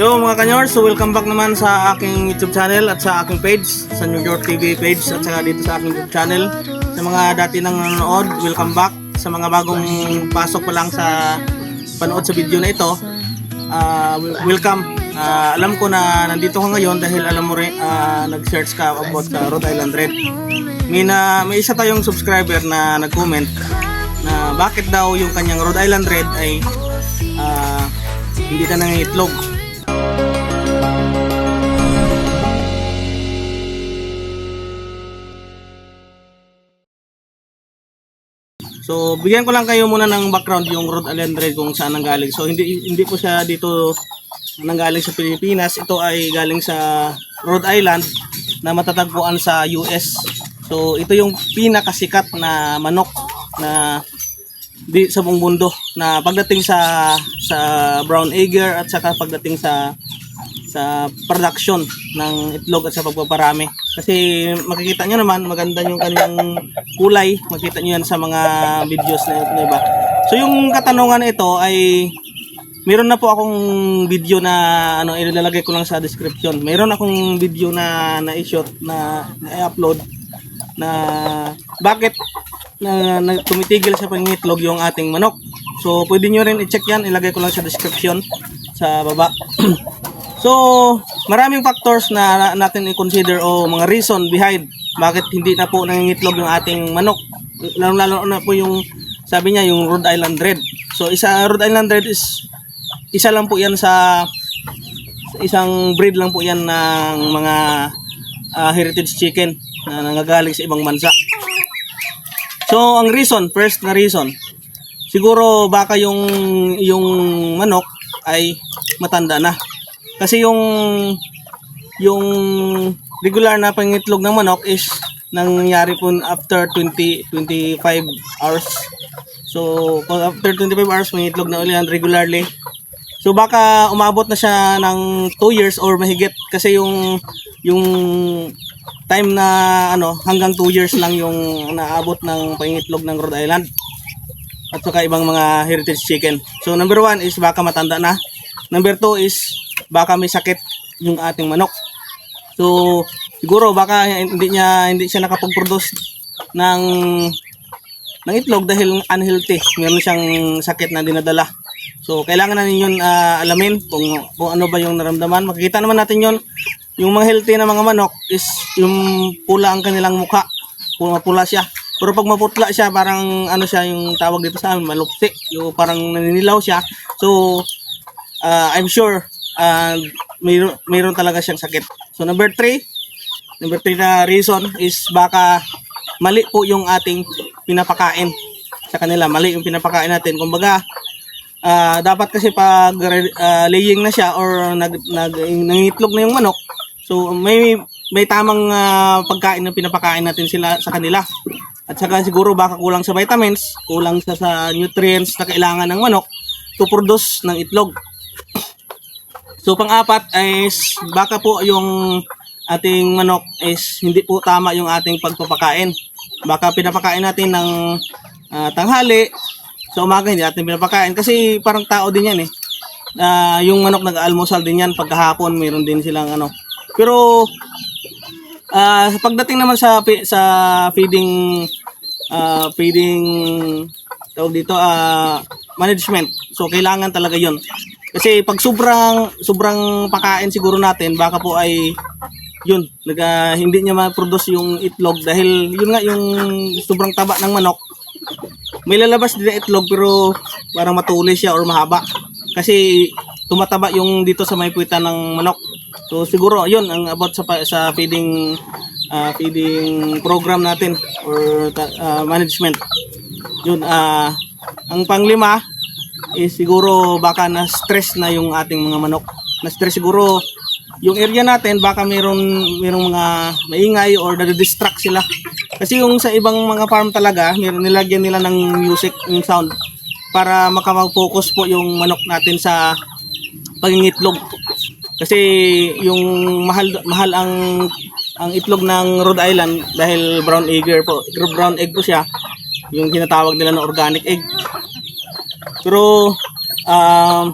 Yo mga kanyors, so welcome back naman sa aking YouTube channel at sa aking page, sa New York TV page at saka dito sa aking YouTube channel. Sa mga dati nang nanonood, welcome back. Sa mga bagong pasok pa lang sa panood sa video na ito, ah, welcome. Ah, alam ko na nandito ka ngayon dahil alam mo rin, ah, nag-search ka about sa Rhode Island Red. May, na, may isa tayong subscriber na nag-comment na bakit daw yung kanyang Rhode Island Red ay ah, hindi na nangitlog. So, bigyan ko lang kayo muna ng background yung Rhode Island Red kung saan nanggaling. So, hindi hindi po siya dito nanggaling sa Pilipinas. Ito ay galing sa Rhode Island na matatagpuan sa US. So, ito yung pinakasikat na manok na di sa buong mundo na pagdating sa sa brown egger at saka pagdating sa sa production ng itlog at sa pagpaparami. Kasi makikita nyo naman, maganda yung kanyang kulay. Makikita nyo yan sa mga videos na, na iba. So yung katanungan ito ay meron na po akong video na ano ilalagay ko lang sa description. Meron akong video na na-shot na na-upload na bakit na, na tumitigil sa pangitlog yung ating manok. So pwede nyo rin i-check yan, ilagay ko lang sa description sa baba. So, maraming factors na natin i-consider o mga reason behind bakit hindi na po nangingitlog yung ating manok. Lalo-lalo na po yung sabi niya yung Rhode Island Red. So, isa Rhode Island Red is isa lang po yan sa isang breed lang po yan ng mga ah, heritage chicken na nangagaling sa ibang bansa. So, ang reason, first na reason, siguro baka yung yung manok ay matanda na. Kasi yung yung regular na pangitlog ng manok is nangyari po after 20 25 hours. So, after 25 hours mangitlog na uli yan regularly. So baka umabot na siya ng 2 years or mahigit kasi yung yung time na ano hanggang 2 years lang yung naabot ng pangitlog ng Rhode Island at saka ibang mga heritage chicken. So number one is baka matanda na. Number two is baka may sakit yung ating manok. So siguro baka hindi niya hindi siya nakapag-produce ng ng itlog dahil unhealthy. Meron siyang sakit na dinadala. So kailangan na ninyo ah, alamin kung kung ano ba yung naramdaman. Makikita naman natin yon yung mga healthy na mga manok is yung pula ang kanilang mukha. Pula, pula siya. Pero pag maputla siya, parang ano siya yung tawag dito sa amin, malupti. Yung parang naninilaw siya. So, uh, I'm sure uh, mayroon, mayroon talaga siyang sakit. So, number three, number three na reason is baka mali po yung ating pinapakain sa kanila. Mali yung pinapakain natin. Kumbaga, ah, dapat kasi pag ah, laying na siya or nag, nag, nangitlog na yung manok, so may may tamang ah, pagkain na pinapakain natin sila sa kanila. At saka siguro baka kulang sa vitamins, kulang sa, sa nutrients na kailangan ng manok to produce ng itlog. So pang-apat is baka po yung ating manok is hindi po tama yung ating pagpapakain. Baka pinapakain natin ng ah, tanghali, sa umaga hindi natin pinapakain kasi parang tao din yan eh. Ah, yung manok nag-almusal din yan pagkahapon mayroon din silang ano. Pero ah pagdating naman sa sa feeding ah, feeding tawag dito ah management. So kailangan talaga 'yon. Kasi pag sobrang sobrang pakain siguro natin baka po ay yun, naga, hindi niya ma-produce yung itlog dahil yun nga yung sobrang taba ng manok. May lalabas din na itlog pero parang matulis siya or mahaba. Kasi tumataba yung dito sa may puwitan ng manok. So siguro yun ang about sa sa feeding ah, feeding program natin or ah, management. Yun ah ang panglima is siguro baka na stress na yung ating mga manok. Na stress siguro yung area natin baka mayroon mayroong mga maingay or nade-distract sila. Kasi yung sa ibang mga farm talaga, meron nilagyan nila ng music, yung sound para makamag-focus po yung manok natin sa pangingitlog. Kasi yung mahal mahal ang ang itlog ng Rhode Island dahil brown egger po. Brown egg po siya. Yung tinatawag nila na organic egg. Pero um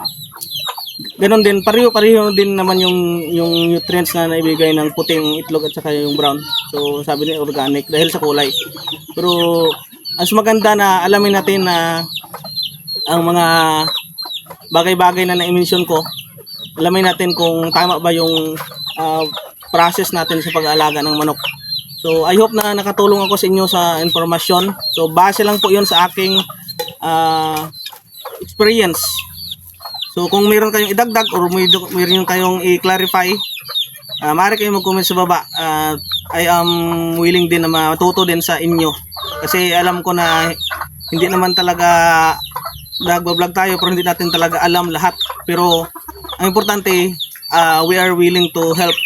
ganun din, pareho-pareho din naman yung yung nutrients na naibigay ng puting itlog at saka yung brown. So sabi ni organic dahil sa kulay. Pero mas maganda na alamin natin na ang mga bagay-bagay na na-mention ko, alamin natin kung tama ba yung ah, process natin sa pag-aalaga ng manok. So I hope na nakatulong ako sa inyo sa informasyon. So base lang po 'yon sa aking ah, experience. So kung mayroon kayong idagdag or may mayroon kayong i-clarify, uh, maaari kayong mag-comment sa baba. Ah, I am willing din na matuto din sa inyo. Kasi alam ko na hindi naman talaga nagbablog tayo pero hindi natin talaga alam lahat. Pero ang importante, ah, we are willing to help.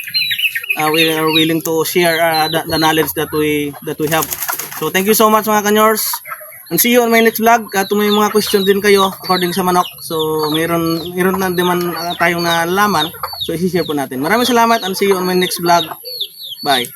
Ah, we are willing to share ah, the, the knowledge that we that we have. So thank you so much mga kanyors. And see you on my next vlog. At may mga question din kayo according sa manok. So mayroon mayroon na din man ah, tayong nalaman. So i-share po natin. Maraming salamat and see you on my next vlog. Bye.